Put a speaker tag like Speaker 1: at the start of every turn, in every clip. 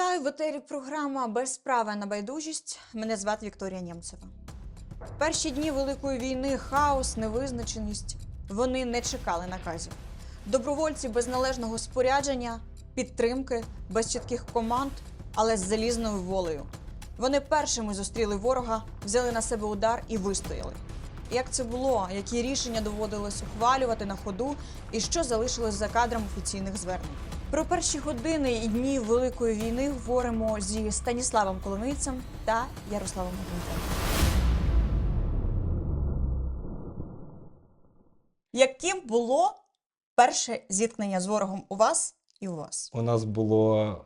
Speaker 1: Вітаю в етері програма Без права на байдужість. Мене звати Вікторія Нємцева. Перші дні Великої війни хаос, невизначеність. Вони не чекали наказів. Добровольці без належного спорядження, підтримки, без чітких команд, але з залізною волею. Вони першими зустріли ворога, взяли на себе удар і вистояли. Як це було, які рішення доводилось ухвалювати на ходу, і що залишилось за кадром офіційних звернень? Про перші години і дні Великої війни говоримо зі Станіславом Коломийцем та Ярославом Гунтем. Яким було перше зіткнення з ворогом у вас і у вас?
Speaker 2: У нас було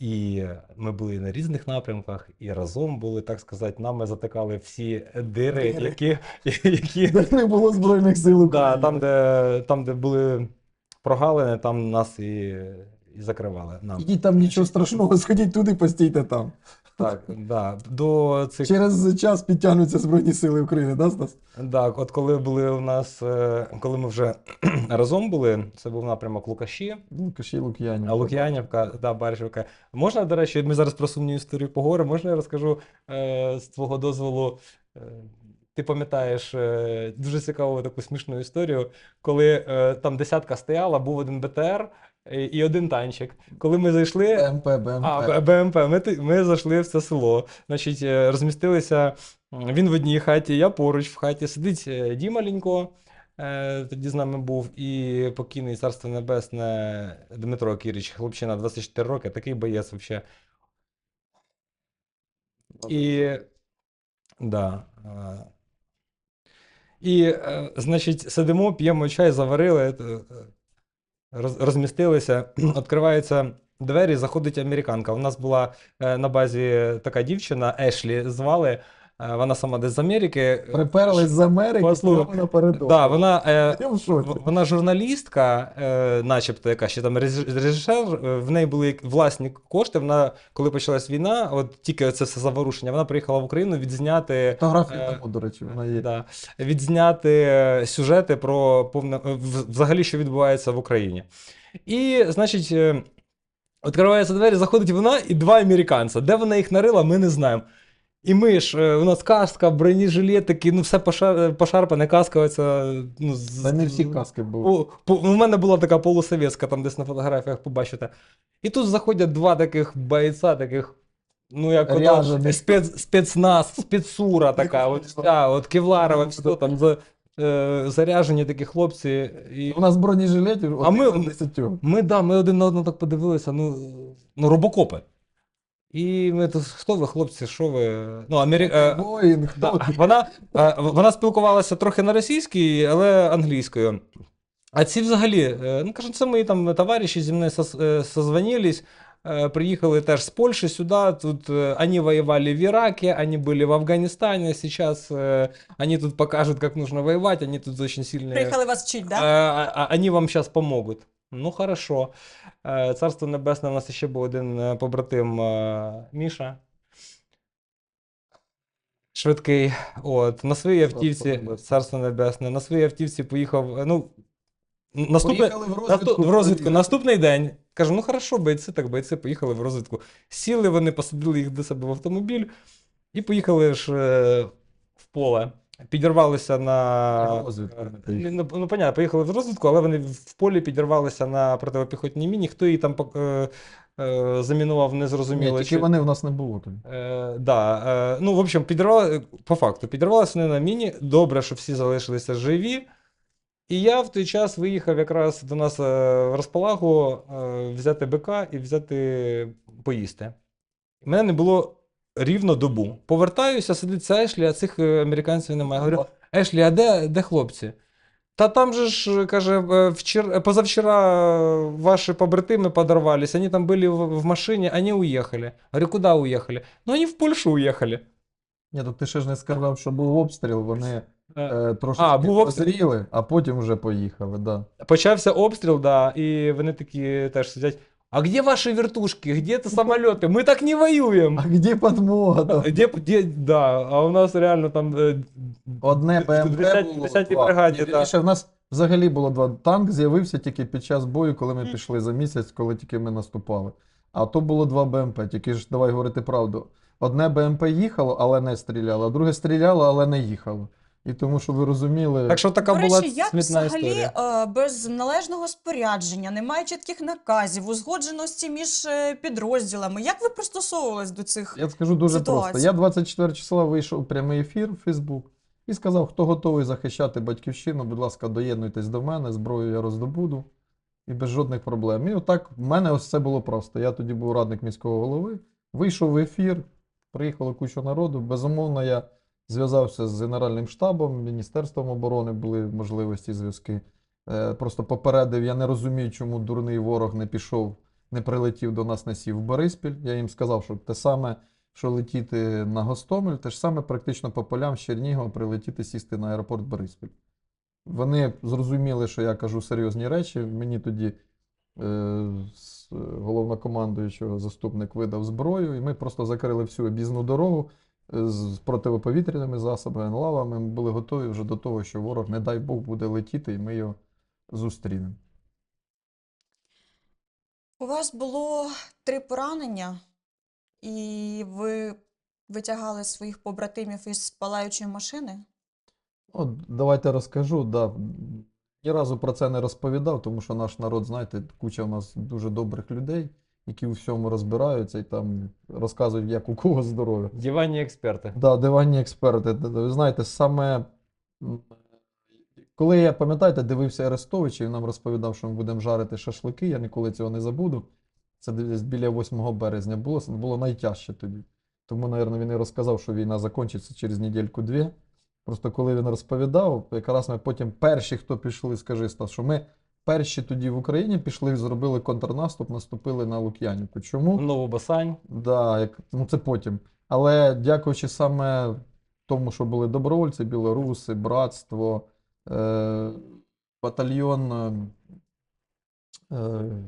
Speaker 2: і ми були на різних напрямках, і разом були, так сказати, нами затикали всі дири,
Speaker 3: Дири.
Speaker 2: які, які
Speaker 3: Де не було Збройних сил
Speaker 2: да, там, де, там, де були прогалини, там нас і, і закривали. Нам.
Speaker 3: Ідіть там нічого страшного, сходіть туди, постійте там.
Speaker 2: Так, да, до цих
Speaker 3: Через час підтягнуться Збройні Сили України, да, Стас?
Speaker 2: Так, от коли були у нас, е, коли ми вже разом були, це був напрямок Лукаші,
Speaker 3: Ну, Каші Лук'янів.
Speaker 2: а Лук'янівка, да, Баришівка. Можна, до речі, ми зараз про сумню історію поговоримо. Можна я розкажу е, з твого дозволу? Е, ти пам'ятаєш е, дуже цікаву таку смішну історію, коли е, там десятка стояла, був один БТР і, і один танчик. Коли ми зайшли,
Speaker 3: БМП, БМП.
Speaker 2: а, БМП. Ми, ми зайшли в це село. Значить, е, розмістилися. Він в одній хаті, я поруч в хаті. Сидить е, Діма Лінько, е, тоді з нами був, і покійний царство небесне Дмитро Кіріч, хлопчина 24 роки, такий боєць взагалі. І. Да. І, е, значить, сидимо, п'ємо чай, заварили, е, е, роз- розмістилися, відкриваються двері, заходить американка. У нас була на базі така дівчина, Ешлі звали. Е, Вона сама десь з Америки.
Speaker 3: Приперлись з Америки,
Speaker 2: Послухай. Да, вона, е, вона журналістка, е, начебто, яка ще там режисер, в неї були власні кошти. Вона, коли почалась війна, от тільки це все заворушення, вона приїхала в Україну відзняти.
Speaker 3: Фотографії
Speaker 2: е,
Speaker 3: тому, до речі, вона є.
Speaker 2: Да. Відзняти сюжети про повне взагалі, що відбувається в Україні. І, значить, відкриваються двері, заходить вона і два американця. Де вона їх нарила, ми не знаємо. І ми ж, е, у нас каска, бронежилетики, ну все пошар, пошарпане, каска оця. Ну, з-
Speaker 3: Та не всі каски були.
Speaker 2: О, по, у мене була така полусовєтська, там десь на фотографіях побачите. І тут заходять два таких бойця, таких, ну як ото,
Speaker 3: Ряжених.
Speaker 2: спец, спецназ, спецура така, от вся, от кевларова, все там за, е, заряжені такі хлопці. І...
Speaker 3: У нас бронежилетів,
Speaker 2: А ми-. Ми, да, ми один на одного так подивилися, ну, ну робокопи. І ми тут, хто ви, хлопці, що ви? Ну, Амері... е,
Speaker 3: Боїнг, хто
Speaker 2: Да, вона, е, вона спілкувалася трохи на російській, але англійською. А ці взагалі, е, ну кажуть, це мої там товариші зі мною е, созвонились, е, приїхали теж з Польщі сюди. Тут е, вони воювали в Іракі, вони були в Афганістані. Зараз е, вони тут покажуть, як нужно воювати, вони тут дуже сильні.
Speaker 1: Приїхали вас вчить,
Speaker 2: Э,
Speaker 1: да?
Speaker 2: а- а- Они вам сейчас помогут. Ну, хорошо. Е, Царство Небесне, у нас ще був один е, побратим е, Міша. Швидкий. От, на своїй автівці. Царство Небесне, на своїй автівці поїхав. Ну, наступне,
Speaker 3: Поїхали в розвідку.
Speaker 2: в розвідку. Наступний день. Кажу, ну хорошо, бойці, так бойці поїхали в розвідку. Сіли вони, посадили їх до себе в автомобіль і поїхали ж в поле. Підірвалися на.
Speaker 3: Розвідку
Speaker 2: Е,
Speaker 3: поїхали.
Speaker 2: Ну, ну, понятно, поїхали в розвідку, але вони в полі підірвалися на противопіхотній міні. Хто її там е, е, замінував, не
Speaker 3: Ні,
Speaker 2: зрозуміло.
Speaker 3: тільки
Speaker 2: чи-
Speaker 3: вони в нас не було тоді.
Speaker 2: Е, да, е, ну, в общем, підірвали, по факту, підірвалися вони на міні. Добре, що всі залишилися живі. І я в той час виїхав якраз до нас е, в розпалагу е, взяти БК і взяти поїсти. У мене не було рівно добу. Повертаюся, сидить ця Ешлі, а цих е, американців немає. Говорю, Ешлі, а де, де хлопці? Та там же ж, каже, е, вчер... позавчера е, ваши побратимы подорвались, они там были в, в машине, они уехали. Говорю, куда уехали? Ну, они в Польшу уехали.
Speaker 3: Ні, то ти ще ж не сказав, що був обстріл, вони
Speaker 2: Е,
Speaker 3: е, трошки
Speaker 2: А, був обстріл.
Speaker 3: позріли, а потім вже поїхали, да.
Speaker 2: Почався обстріл, да, і вони такі теж сидять. А где ваши вертушки? Где это самолеты? Мы так не воюем.
Speaker 3: А где подмога? там?
Speaker 2: Где, где, да, а у нас реально там е,
Speaker 3: Одне
Speaker 2: В
Speaker 3: БМП
Speaker 2: 10
Speaker 3: було.
Speaker 2: 10-й
Speaker 3: два.
Speaker 2: бригаді,
Speaker 3: Ні,
Speaker 2: так.
Speaker 3: вірніше, в нас взагалі було два. Танк з'явився тільки під час бою, коли ми пішли за місяць, коли тільки ми наступали. А то було два БМП, тільки ж давай говорити правду. Одне БМП їхало, але не стріляло, а друге стріляло, але не їхало. І тому, що ви розуміли,
Speaker 2: Так що така
Speaker 1: До
Speaker 2: була
Speaker 1: речі, як
Speaker 2: смітна
Speaker 1: взагалі
Speaker 2: історія.
Speaker 1: е, без належного спорядження, немає чітких наказів, узгодженості між е, підрозділами. Як ви пристосовувались до цих?
Speaker 3: Я скажу дуже
Speaker 1: ситуацію.
Speaker 3: просто. Я 24 числа вийшов у прямий ефір в Фейсбук і сказав, хто готовий захищати батьківщину, будь ласка, доєднуйтесь до мене, зброю я роздобуду. І без жодних проблем. І отак в мене ось це було просто. Я тоді був радник міського голови, вийшов в ефір, приїхала куча народу. Безумовно, я зв'язався з Генеральним штабом, Міністерством оборони були можливості зв'язки. Е, Просто попередив, я не розумію, чому дурний ворог не пішов, не прилетів до нас, не сів в Бориспіль. Я їм сказав, що те саме, що летіти на Гостомель, те ж саме практично по полям з Чернігова прилетіти сісти на аеропорт Бориспіль. Вони зрозуміли, що я кажу серйозні речі. Мені тоді е, головнокомандуючого заступник видав зброю, і ми просто закрили всю об'їзну дорогу з противоповітряними засобами, енлавами. Ми були готові вже до того, що ворог, не дай Бог, буде летіти, і ми його зустрінемо.
Speaker 1: У вас було три поранення, і ви витягали своїх побратимів із палаючої машини.
Speaker 3: От, давайте розкажу. Да. Ні разу про це не розповідав, тому що наш народ, знаєте, куча у нас дуже добрих людей, які у всьому розбираються і там розказують, як у кого здоров'я.
Speaker 2: Диванні експерти.
Speaker 3: Да, диванні експерти. Ви знаєте, саме коли я, пам'ятаєте, дивився Арестовича, він нам розповідав, що ми будемо жарити шашлики, я ніколи цього не забуду. Це десь біля 8 березня було, це було найтяжче тоді. Тому, мабуть, він і розказав, що війна закінчиться через недільку-дві. Просто коли він розповідав, якраз ми потім перші, хто пішли, скажи, Стас, що ми перші тоді в Україні пішли, зробили контрнаступ, наступили на Лук'янівку. Чому?
Speaker 2: Нову Басань.
Speaker 3: Да, як, ну це потім. Але дякуючи саме тому, що були добровольці, білоруси, братство, е, батальйон е, е,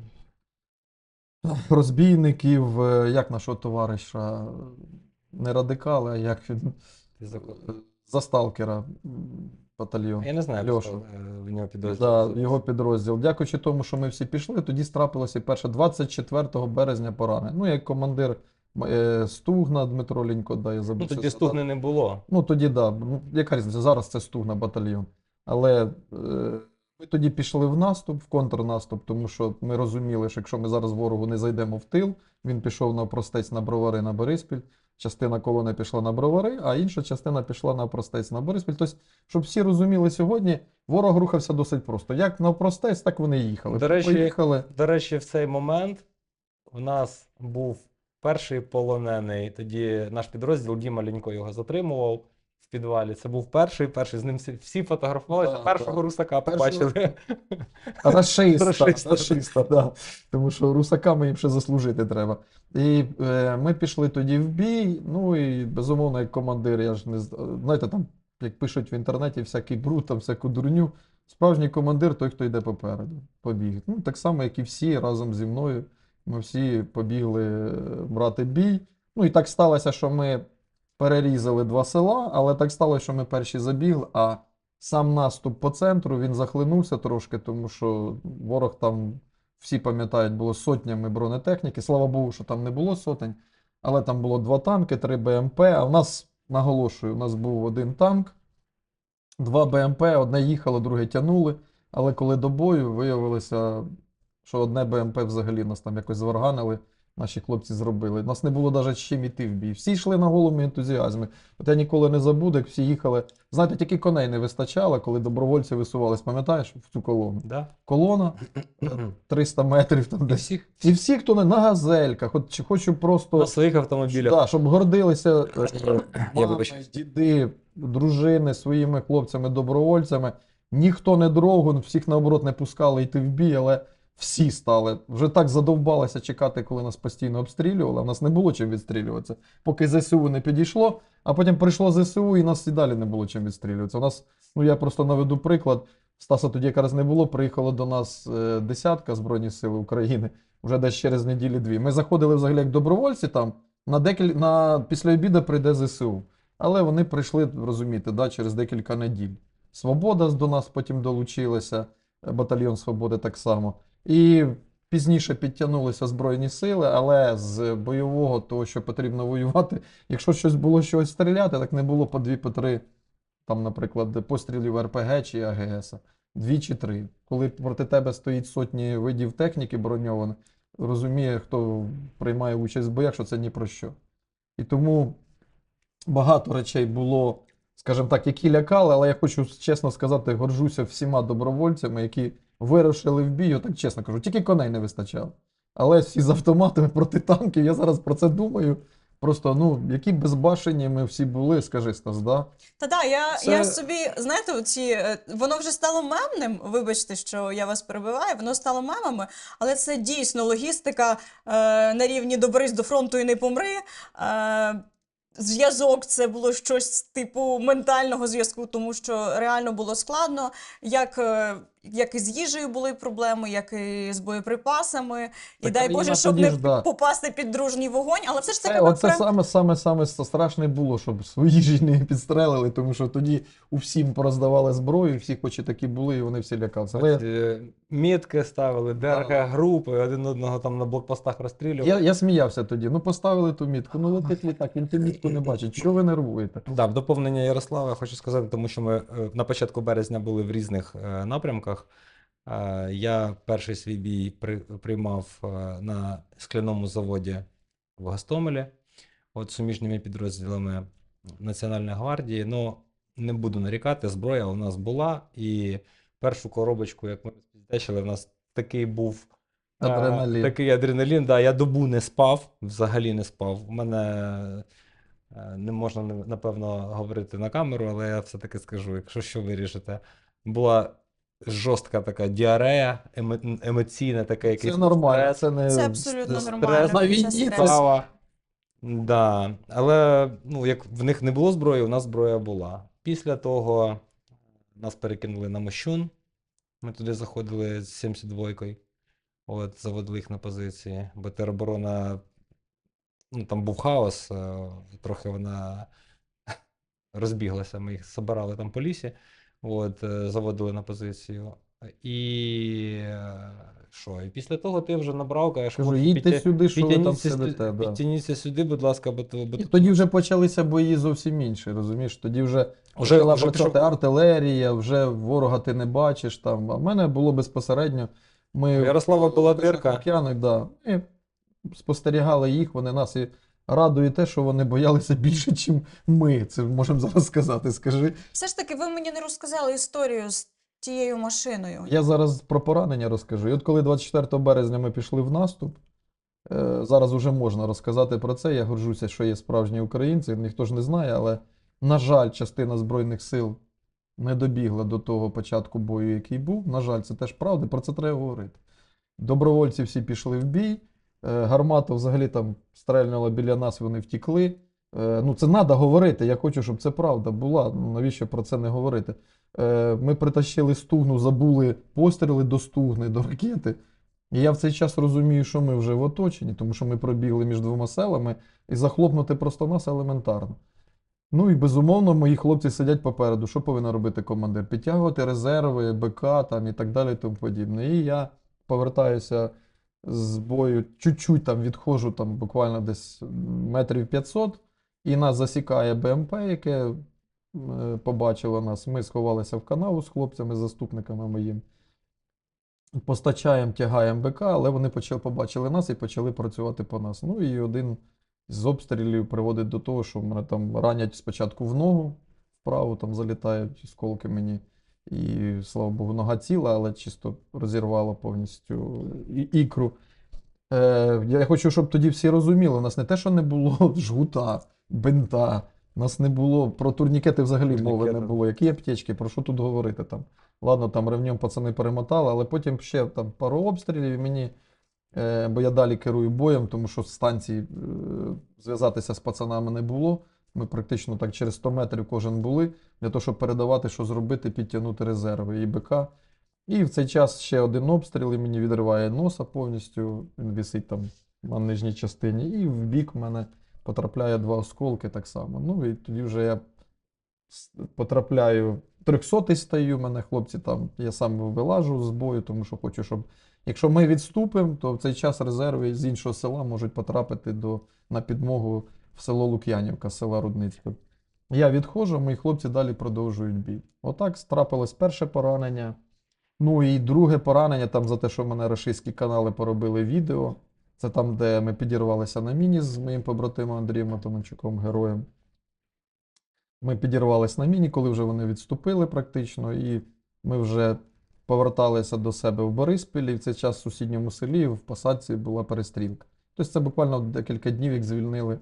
Speaker 3: розбійників, е, як нашого товариша, не радикали, а як він,
Speaker 2: Ти
Speaker 3: батальйон.
Speaker 2: Я не знаю,
Speaker 3: Льоша.
Speaker 2: хто е, в нього підрозділ.
Speaker 3: Да, його підрозділ. Дякуючи тому, що ми всі пішли, тоді страпилося перше 24 березня поранення. Ну, як командир е, Стугна Дмитро Лінько, да, я забув.
Speaker 2: Ну
Speaker 3: це
Speaker 2: тоді
Speaker 3: сказати.
Speaker 2: стугни не було.
Speaker 3: Ну, тоді да. Ну, яка різниця? Зараз це Стугна батальйон. Але е, ми тоді пішли в наступ, в контрнаступ, тому що ми розуміли, що якщо ми зараз ворогу не зайдемо в тил, він пішов на простець на бровари на Бориспіль. Частина колони пішла на бровари, а інша частина пішла на простець на Бориспіль. Тобто, щоб всі розуміли сьогодні, ворог рухався досить просто. Як на простець, так вони їхали.
Speaker 2: До речі,
Speaker 3: Поїхали.
Speaker 2: До речі, в цей момент в нас був перший полонений. Тоді наш підрозділ Діма Лінько його затримував підвалі. Це був перший, перший з ним всі, фотографувалися.
Speaker 3: Да,
Speaker 2: Першого
Speaker 3: да.
Speaker 2: русака побачили.
Speaker 3: Рашиста,
Speaker 2: Рашиста.
Speaker 3: рашиста, да. Тому що русаками їм ще заслужити треба. І е, ми пішли тоді в бій. Ну і безумовно, як командир, я ж не знаєте, там, як пишуть в інтернеті, всякий бруд, там всяку дурню. Справжній командир той, хто йде попереду. Побіг. Ну, так само, як і всі разом зі мною. Ми всі побігли е, брати бій. Ну і так сталося, що ми перерізали два села, але так сталося, що ми перші забігли, а сам наступ по центру він захлинувся трошки, тому що ворог там, всі пам'ятають, було сотнями бронетехніки. Слава Богу, що там не було сотень, але там було два танки, три БМП. А в нас, наголошую, у нас був один танк, два БМП, одне їхало, друге тянули. Але коли до бою виявилося, що одне БМП взагалі нас там якось зварганили, наші хлопці зробили. У нас не було навіть чим іти в бій. Всі йшли на голому ентузіазмі. От я ніколи не забуду, як всі їхали. Знаєте, тільки коней не вистачало, коли добровольці висувались, пам'ятаєш, в цю колону.
Speaker 2: Да?
Speaker 3: Колона 300 метрів там
Speaker 2: І
Speaker 3: десь.
Speaker 2: всіх
Speaker 3: І всі, хто не на газельках, от чи хочу просто.
Speaker 2: на своїх автомобілях.
Speaker 3: Да, щоб гордилися е, мами, діди, дружини своїми хлопцями-добровольцями. Ніхто не дрогун, всіх наоборот не пускали йти в бій, але всі стали. Вже так задовбалися чекати, коли нас постійно обстрілювали. в нас не було чим відстрілюватися. Поки ЗСУ не підійшло, а потім прийшло ЗСУ, і нас і далі не було чим відстрілюватися. У нас, ну я просто наведу приклад. Стаса тоді якраз не було, приїхало до нас е, десятка Збройні Сили України вже десь через неділі-дві. Ми заходили взагалі як добровольці там, на декіль... на... після обіду прийде ЗСУ. Але вони прийшли, розумієте, да, через декілька неділь. Свобода до нас потім долучилася, батальйон Свободи так само. І Пізніше підтягнулися Збройні сили, але з бойового, того, що потрібно воювати, якщо щось було щось стріляти, так не було по дві, по три, там, наприклад, пострілів РПГ чи АГС. Дві чи три. Коли проти тебе стоїть сотні видів техніки броньованої, розуміє, хто приймає участь в боях, що це ні про що. І тому багато речей було, скажімо так, які лякали, але я хочу чесно сказати, горжуся всіма добровольцями, які вирушили в бій, я так чесно кажу, тільки коней не вистачало. Але всі з автоматами проти танків, я зараз про це думаю. Просто, ну, які безбашені ми всі були, скажи Стас, да?
Speaker 1: Та да, я,
Speaker 2: Це-
Speaker 1: я собі, знаєте, оці, е, воно вже стало мемним. Вибачте, що я вас перебиваю, воно стало мемами, але це дійсно логістика е, на рівні добрись до фронту і не помри. Е, Зв'язок це було щось типу ментального зв'язку, тому що реально було складно. Як, е, як і з їжею були проблеми, як і з боєприпасами. І дай Боже, щоб
Speaker 3: тоді
Speaker 1: не
Speaker 3: ж, да.
Speaker 1: попасти під дружній вогонь. Але все ж таки
Speaker 3: Це,
Speaker 1: ми
Speaker 3: оце
Speaker 1: прям-
Speaker 3: саме, саме, саме страшне було, щоб свої ж не підстрелили, тому що тоді у всім пороздавали зброю, всі хоч і такі були, і вони всі лякалися. Але
Speaker 2: Е, Мітки ставили, ДРГ групи, один одного там на блокпостах розстрілювали.
Speaker 3: я, я сміявся тоді. Ну, поставили ту мітку, ну летить літак, він ту мітку не бачить. Чого ви нервуєте?
Speaker 2: Да, в доповнення Ярослава я хочу сказати, тому що ми е, на початку березня були в різних е, напрямках. Е, Я перший свій бій приймав е, на скляному заводі в Гостомелі, от суміжніми підрозділами Національної гвардії. Ну, не буду нарікати, зброя у нас була, і першу коробочку, як ми спіздечили, в нас такий був. е,
Speaker 3: Адреналін.
Speaker 2: Такий адреналін, да, я добу не спав, взагалі не спав. У мене Не можна, напевно, говорити на камеру, але я все-таки скажу, якщо що вирішите. Була жорстка така діарея, емо- емоційна, така якийсь
Speaker 3: Це нормально,
Speaker 2: стрес,
Speaker 3: це не
Speaker 1: Це абсолютно
Speaker 2: стрес
Speaker 1: нормально.
Speaker 3: на
Speaker 1: це
Speaker 3: війні
Speaker 1: стрес.
Speaker 3: це-
Speaker 2: справа. Да. Але ну, як в них не було зброї, у нас зброя була. Після того нас перекинули на Мощун. Ми туди заходили з 72-кою. От, заводили їх на позиції. Бо тероборона, ну там був хаос, е, трохи вона розбіглася. Ми їх забирали там по лісі, от, е, заводили на позицію. І е, що? І після того ти вже набрав, кажеш,
Speaker 3: кажу,
Speaker 2: «Хлопці,
Speaker 3: їдьте
Speaker 2: підтя-
Speaker 3: сюди, що ви там сидите. Да.
Speaker 2: підтягніться сюди, будь ласка, бо, то- бо
Speaker 3: І тоді вже почалися бої зовсім інші, розумієш? Тоді вже
Speaker 2: Вже-
Speaker 3: почала
Speaker 2: вже
Speaker 3: працювати
Speaker 2: пішов-
Speaker 3: артилерія, вже ворога ти не бачиш там. А в мене було безпосередньо. Ми
Speaker 2: Ярослава була дирка.
Speaker 3: Океани, да. І спостерігали їх, вони нас і радує те, що вони боялися більше, ніж ми. Це можемо зараз сказати. Скажи.
Speaker 1: Все ж таки, ви мені не розказали історію з тією машиною.
Speaker 3: Я зараз про поранення розкажу. І от коли 24 березня ми пішли в наступ, е, зараз вже можна розказати про це. Я горжуся, що є справжні українці, ніхто ж не знає, але, на жаль, частина Збройних сил не добігла до того початку бою, який був. На жаль, це теж правда, про це треба говорити. Добровольці всі пішли в бій. Е, Гармата взагалі там стрельнула біля нас, вони втікли. Е, Ну, це треба говорити. Я хочу, щоб це правда була. Ну, навіщо про це не говорити? Е, Ми притащили стугну, забули постріли до стугни, до ракети. І я в цей час розумію, що ми вже в оточенні, тому що ми пробігли між двома селами і захлопнути просто нас елементарно. Ну і безумовно, мої хлопці сидять попереду. Що повинен робити командир? Підтягувати резерви, БК там і так далі, і тому подібне. І я повертаюся з бою, чуть-чуть там відходжу, там буквально десь метрів 500, і нас засікає БМП, яке е, побачило нас. Ми сховалися в канаву з хлопцями, заступниками моїм. Постачаємо, тягаємо БК, але вони почали, побачили нас і почали працювати по нас. Ну і один з обстрілів приводить до того, що мене там ранять спочатку в ногу, вправо там залітають осколки мені. І, слава Богу, нога ціла, але чисто розірвало повністю і- ікру. Е, я хочу, щоб тоді всі розуміли, у нас не те, що не було жгута, бинта, у нас не було про турнікети взагалі мови не було. Які аптечки, про що тут говорити там? Ладно, там ревнем пацани перемотали, але потім ще там пару обстрілів і мені, е, бо я далі керую боєм, тому що з станції е, зв'язатися з пацанами не було. Ми практично так через 100 метрів кожен були, для того, щоб передавати, що зробити, підтягнути резерви і БК. І в цей час ще один обстріл, і мені відриває носа повністю. Він висить там на нижній частині. І в бік мене потрапляє два осколки так само. Ну і тоді вже я потрапляю. 300 стаю, мене хлопці там, я сам вилажу з бою, тому що хочу, щоб Якщо ми відступимо, то в цей час резерви з іншого села можуть потрапити до, на підмогу в село Лук'янівка, села Рудницьке. Я відходжу, мої хлопці далі продовжують бій. Отак трапилось перше поранення. Ну і друге поранення там за те, що мене рашистські канали поробили відео. Це там, де ми підірвалися на міні з моїм побратимом Андрієм Матоманчуком, героєм. Ми підірвалися на міні, коли вже вони відступили практично, і ми вже поверталися до себе в Бориспілі. І в цей час в сусідньому селі в посадці була перестрілка. Тобто це буквально декілька днів, як звільнили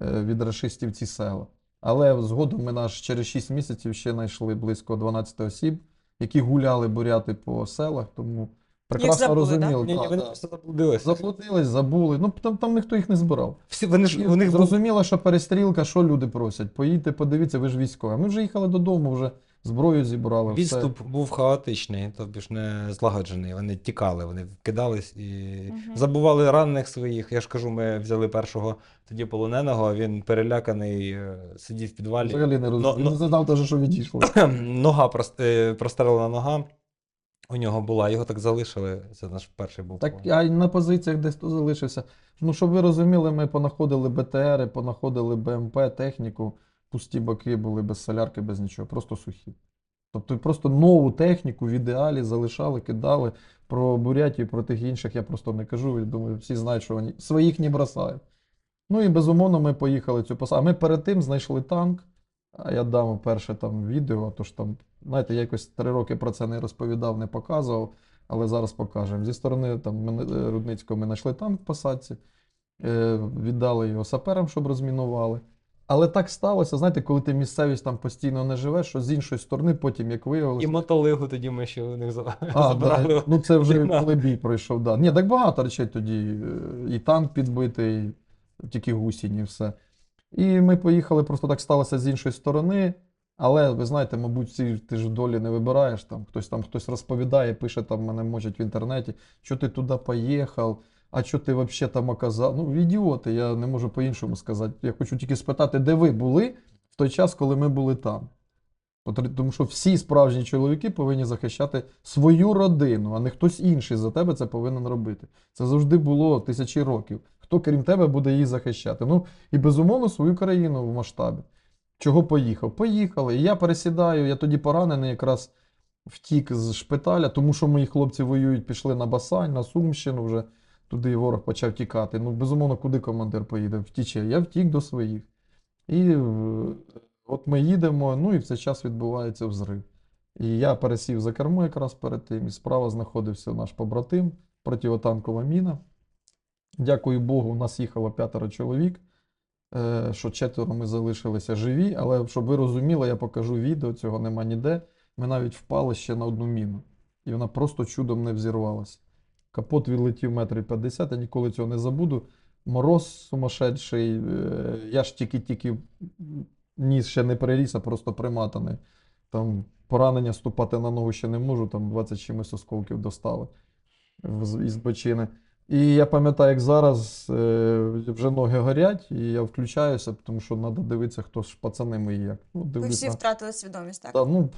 Speaker 3: від рашистів ці села. Але згодом ми наш через 6 місяців ще знайшли близько 12 осіб, які гуляли буряти по селах, тому прекрасно
Speaker 1: забули, да?
Speaker 3: розуміли.
Speaker 2: Ні, ні, вони просто заблудились.
Speaker 3: Заплутились, забули. Ну там, там ніхто їх не збирав.
Speaker 2: Всі, вони ж, у них
Speaker 3: Зрозуміло, що перестрілка, що люди просять? Поїдьте, подивіться, ви ж військові. Ми вже їхали додому, вже зброю зібрали. все.
Speaker 2: Відступ був хаотичний, тобі ж не злагоджений. Вони тікали, вони кидались і
Speaker 1: Мгм.
Speaker 2: забували ранених своїх. Я ж кажу, ми взяли першого тоді полоненого, а він переляканий, е, сидів в підвалі.
Speaker 3: Взагалі не
Speaker 2: ну-
Speaker 3: Не знав теж, що відійшло.
Speaker 2: Нога прост- е, прострелена нога. У нього була, його так залишили. Це наш перший був.
Speaker 3: Так, а й на позиціях десь хто залишився. Ну, щоб ви розуміли, ми понаходили БТРи, понаходили БМП, техніку, пусті боки були без солярки, без нічого, просто сухі. Тобто просто нову техніку в ідеалі залишали, кидали. Про Бурятію, про тих інших я просто не кажу. Думаю, всі знають, що вони своїх не бросають. Ну і безумовно ми поїхали цю посадку. А ми перед тим знайшли танк. А я дам перше там відео, тож там, знаєте, я якось три роки про це не розповідав, не показував, але зараз покажемо. Зі сторони там, е, Рудницького ми знайшли танк в посадці, е, віддали його саперам, щоб розмінували. Але так сталося, знаєте, коли ти місцевість там постійно не живеш, що з іншої сторони, потім, як виявилося.
Speaker 2: І мотолигу тоді ми ще у них за-
Speaker 3: А,
Speaker 2: забрали.
Speaker 3: да, ну це вже
Speaker 2: Дина.
Speaker 3: коли бій пройшов. Да. Ні, так багато речей тоді. е, І танк підбитий, тільки гусінь, і все. І ми поїхали, просто так сталося з іншої сторони. Але ви знаєте, мабуть, всі ти ж долі не вибираєш. Там хтось там хтось розповідає, пише там мене мочать в інтернеті, що ти туди поїхав, а що ти взагалі там оказав. Ну, ідіоти, я не можу по-іншому сказати. Я хочу тільки спитати, де ви були в той час, коли ми були там. Тому що всі справжні чоловіки повинні захищати свою родину, а не хтось інший за тебе це повинен робити. Це завжди було тисячі років. Хто крім тебе буде її захищати? Ну і безумовно свою країну в масштабі. Чого поїхав? Поїхали. І я пересідаю, я тоді поранений якраз втік з шпиталя, тому що мої хлопці воюють, пішли на Басань, на Сумщину вже. Туди ворог почав тікати. Ну, безумовно, куди командир поїде? Втіче. Я втік до своїх. І е, от ми їдемо, ну і в цей час відбувається взрив. І я пересів за кермо якраз перед тим, і справа знаходився наш побратим, противотанкова міна. Дякую Богу, у нас їхало п'ятеро чоловік, е, що четверо ми залишилися живі, але щоб ви розуміли, я покажу відео, цього нема ніде. Ми навіть впали ще на одну міну. І вона просто чудом не взірвалася. Капот відлетів метрів 50, я ніколи цього не забуду. Мороз сумасшедший. е, Я ж тільки-тільки ніс ще не переріс, а просто приматаний. Там поранення ступати на ногу ще не можу, там 20 чимось осколків достали із бочини. І я пам'ятаю, як зараз е, вже ноги горять, і я включаюся, тому що треба дивитися, хто ж пацани мої як. Ну,
Speaker 1: Ви всі втратили свідомість, так?
Speaker 3: та, ну,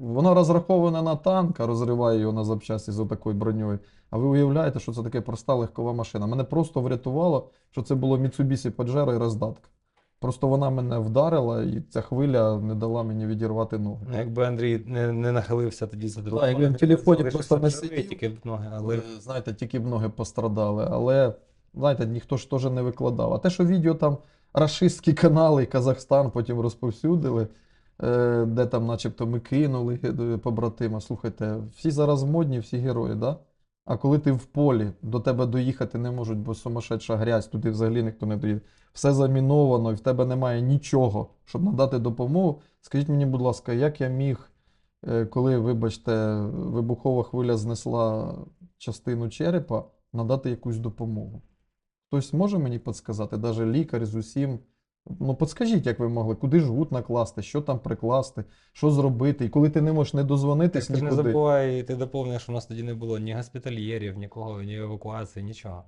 Speaker 3: воно розраховане на танк, а розриває його на запчасті з отакою броньою. А ви уявляєте, що це таке проста легкова машина. Мене просто врятувало, що це було Mitsubishi Pajero і роздатка. Просто вона мене вдарила, і ця хвиля не дала мені відірвати ноги.
Speaker 2: Ну, Якби Андрій не, не нахилився тоді за
Speaker 3: якби він в телефоні просто не сидів.
Speaker 2: Тільки б ноги, але
Speaker 3: Але, знаєте, тільки б ноги пострадали. Але, знаєте, ніхто ж теж не викладав. А те, що відео там рашистські канали, Казахстан потім розповсюдили, е, де там, начебто, ми кинули е, побратима. Слухайте, всі зараз модні, всі герої, да? А коли ти в полі, до тебе доїхати не можуть, бо сумасшедша грязь, туди взагалі ніхто не доїде. Все заміновано, і в тебе немає нічого, щоб надати допомогу. Скажіть мені, будь ласка, як я міг, е, коли, вибачте, вибухова хвиля знесла частину черепа, надати якусь допомогу? Хтось може мені підсказати, навіть лікар з усім. Ну, підскажіть, як ви могли, куди жгут накласти, що там прикласти, що зробити. І коли ти не можеш не
Speaker 2: ти
Speaker 3: дозвонитись
Speaker 2: ж не
Speaker 3: нікуди.
Speaker 2: забувай, ти доповниш, що у нас тоді не було ні госпітальєрів, нікого, ні евакуації, нічого.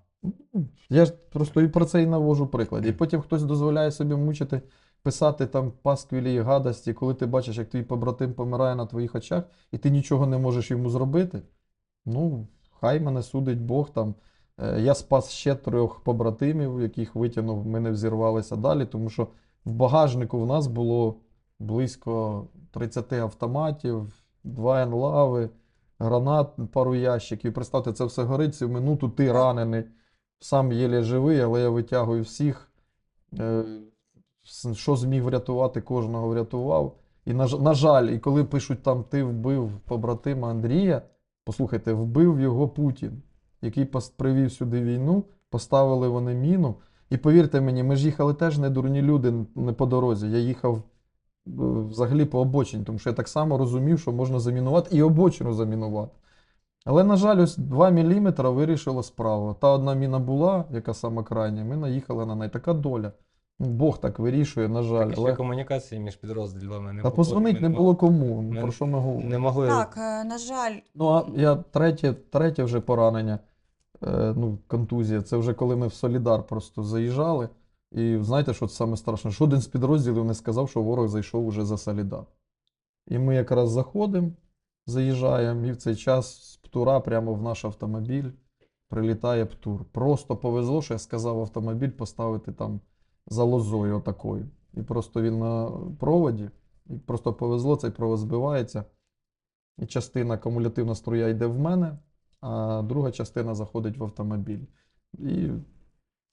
Speaker 3: Я ж просто і про це і навожу приклад. І потім хтось дозволяє собі мучити, писати там пасквілі і гадості, коли ти бачиш, як твій побратим помирає на твоїх очах, і ти нічого не можеш йому зробити. Ну, хай мене судить Бог там. Е, Я спас ще трьох побратимів, яких витягнув, ми не взірвалися далі, тому що в багажнику в нас було близько 30 автоматів, два енлави, гранат, пару ящиків. Представте, це все горить, цю минуту ти ранений, сам єле живий, але я витягую всіх. Е, Що зміг врятувати, кожного врятував. І на жаль, і коли пишуть там ти вбив побратима Андрія, послухайте, вбив його Путін, який привів сюди війну, поставили вони міну. І повірте мені, ми ж їхали теж не дурні люди не по дорозі. Я їхав е, взагалі по обочині, тому що я так само розумів, що можна замінувати і обочину замінувати. Але, на жаль, ось 2 мм вирішило справу. Та одна міна була, яка сама крайня, ми наїхали на неї. Така доля. Ну, Бог так вирішує, на жаль.
Speaker 2: Так, ще
Speaker 3: Але...
Speaker 2: комунікації між підрозділами не
Speaker 3: Та
Speaker 2: було.
Speaker 3: позвонить не було кому.
Speaker 2: ми
Speaker 3: Про що ми говоримо?
Speaker 2: Не могли.
Speaker 1: Так, е, на жаль,
Speaker 3: Ну, а я третє, третє вже поранення, ну, контузія. Це вже коли ми в Солідар просто заїжджали. І знаєте, що саме страшне? Жоден з підрозділів не сказав, що ворог зайшов уже за Солідар. І ми якраз заходимо, заїжджаємо, і в цей час з Птура прямо в наш автомобіль прилітає Птур. Просто повезло, що я сказав автомобіль поставити там за лозою отакою. І просто він на проводі, і просто повезло, цей провод збивається. І частина кумулятивна струя йде в мене, а друга частина заходить в автомобіль. І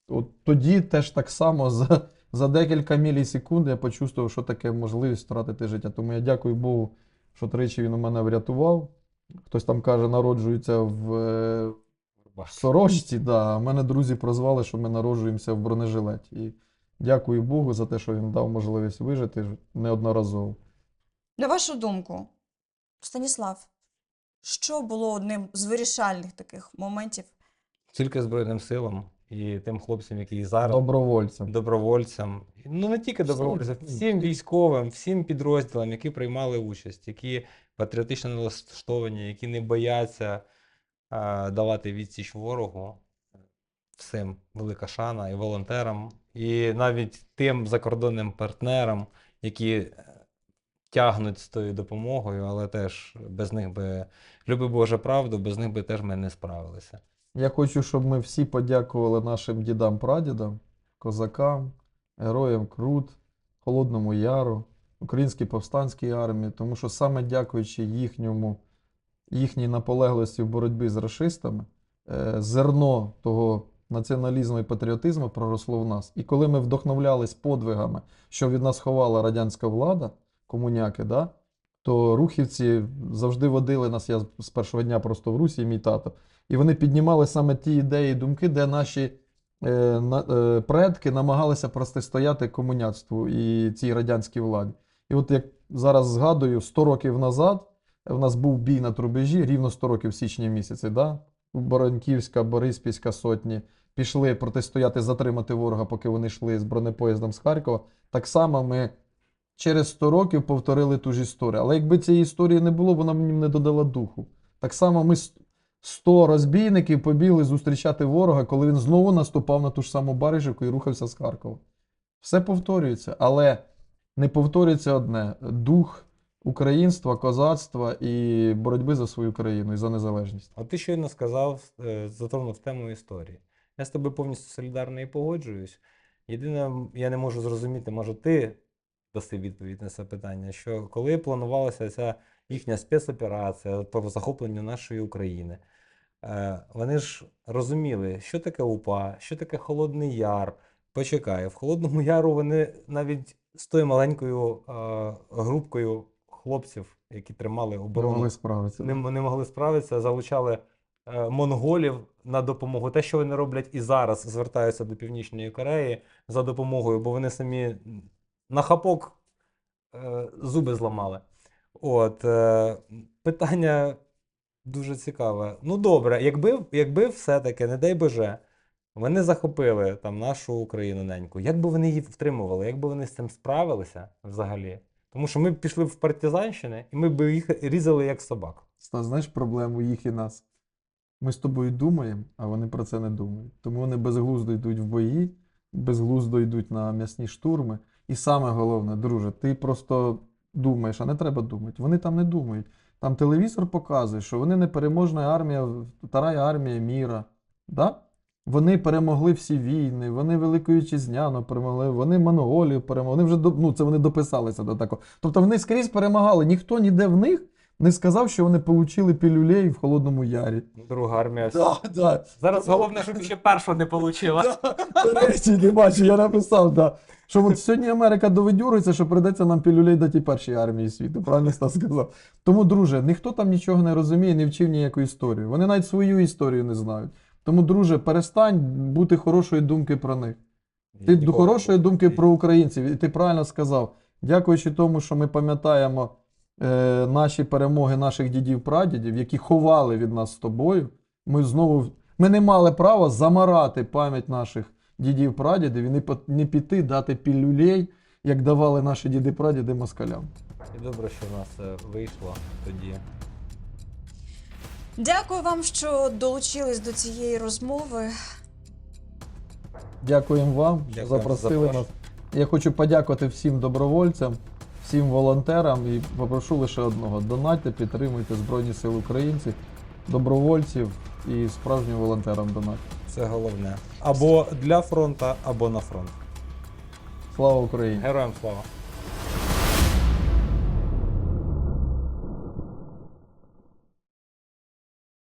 Speaker 3: от тоді теж так само за, за декілька мілісекунд я почувствував, що таке можливість втратити життя. Тому я дякую Богу, що тричі він у мене врятував. Хтось там каже, народжується в е, сорочці. Да. А мене друзі прозвали, що ми народжуємося в бронежилеті. І дякую Богу за те, що він дав можливість вижити неодноразово.
Speaker 1: на вашу думку, Станіслав, що було одним з вирішальних таких моментів?
Speaker 2: Тільки Збройним силам і тим хлопцям, які зараз
Speaker 3: Добровольцям.
Speaker 2: добровольцям, ну не тільки добровольцям,
Speaker 3: всім.
Speaker 2: військовим, всім підрозділам, які приймали участь, які патріотично налаштовані, які не бояться а, давати відсіч ворогу. Всім велика шана і волонтерам, і навіть тим закордонним партнерам, які е, тягнуть з тою допомогою, але теж без них би, люби Боже правду, без них би теж ми не справилися.
Speaker 3: Я хочу, щоб ми всі подякували нашим дідам-прадідам, козакам, героям Крут, Холодному Яру, Українській повстанській армії, тому що саме дякуючи їхньому, їхній наполеглості в боротьбі з расистами, е, зерно того націоналізму і патріотизму проросло в нас. І коли ми вдохновлялись подвигами, що від нас ховала радянська влада, комуняки, да, то рухівці завжди водили нас. Я з першого дня просто в Русі, мій тато. І вони піднімали саме ті ідеї думки, де наші е, е, предки намагалися протистояти комуняцтву і цій радянській владі. І от як зараз згадую, 100 років назад в нас був бій на Трубежі, рівно 100 років в січні місяці, да? Боронківська, Бориспільська сотні пішли протистояти, затримати ворога, поки вони йшли з бронепоїздом з Харкова. Так само ми через 100 років повторили ту ж історію. Але якби цієї історії не було, вона мені не додала духу. Так само ми 100 розбійників побігли зустрічати ворога, коли він знову наступав на ту ж саму Барижівку і рухався з Харкова. Все повторюється, але не повторюється одне: дух українства, козацтва і боротьби за свою країну і за незалежність.
Speaker 2: От ти щойно сказав, е, затронув тему історії. Я з тобою повністю солідарно і погоджуюсь. Єдине, я не можу зрозуміти, може, ти даси відповідь на це питання, що коли планувалася ця їхня спецоперація по захопленню нашої України, е, вони ж розуміли, що таке УПА, що таке Холодний Яр. Почекай, в Холодному Яру вони навіть з тою маленькою е, групкою хлопців, які тримали
Speaker 3: Не могли справитися.
Speaker 2: не, не могли справитися, залучали е, монголів на допомогу. Те, що вони роблять і зараз, звертаються до Північної Кореї за допомогою, бо вони самі на хапок е, зуби зламали. От, е, питання дуже цікаве. Ну, добре, якби, якби все-таки, не дай Боже, вони захопили там нашу Україну неньку, як би вони її втримували, як би вони з цим справилися взагалі? Тому що ми б пішли в партизанщини, і ми б їх різали як собак.
Speaker 3: Стас, знаєш проблему їх і нас? Ми з тобою думаємо, а вони про це не думають. Тому вони безглуздо йдуть в бої, безглуздо йдуть на м'ясні штурми. І саме головне, друже, ти просто думаєш, а не треба думати. Вони там не думають. Там телевізор показує, що вони непереможна армія, вторая армія міра. Да? Вони перемогли всі війни, вони Велику Вітчизняну перемогли, вони Монголію перемогли. Вони вже ну, це вони дописалися до такого. Тобто вони скрізь перемагали. Ніхто ніде в них не сказав, що вони отримали пілюлей в Холодному Ярі.
Speaker 2: Друга армія.
Speaker 3: Да, да.
Speaker 2: Зараз головне, щоб ще першу не отримала.
Speaker 3: До речі, не бачу, я написав, да. Що от сьогодні Америка довидюрується, що прийдеться нам пілюлей дати першій армії світу. Правильно Стас сказав. Тому, друже, ніхто там нічого не розуміє, не вчив ніяку історію. Вони навіть свою історію не знають. Тому, друже, перестань бути хорошої думки про них. Ти до хорошої думки про українців, і ти правильно сказав. Дякуючи тому, що ми пам'ятаємо е, наші перемоги наших дідів-прадідів, які ховали від нас з тобою, ми знову ми не мали права замарати пам'ять наших дідів-прадідів і не, не піти дати пілюлей, як давали наші діди-прадіди москалям.
Speaker 2: І добре, що в нас е, вийшло тоді.
Speaker 1: Дякую вам, що долучились до цієї розмови.
Speaker 3: Дякуємо вам, що
Speaker 2: за
Speaker 3: запросили
Speaker 2: запрошення.
Speaker 3: нас. Я хочу подякувати всім добровольцям, всім волонтерам і попрошу лише одного: донатьте, підтримуйте Збройні Сили українців, добровольців і справжнім волонтерам донатьте.
Speaker 2: Це головне. Або для фронту, або на фронт.
Speaker 3: Слава Україні!
Speaker 2: Героям слава!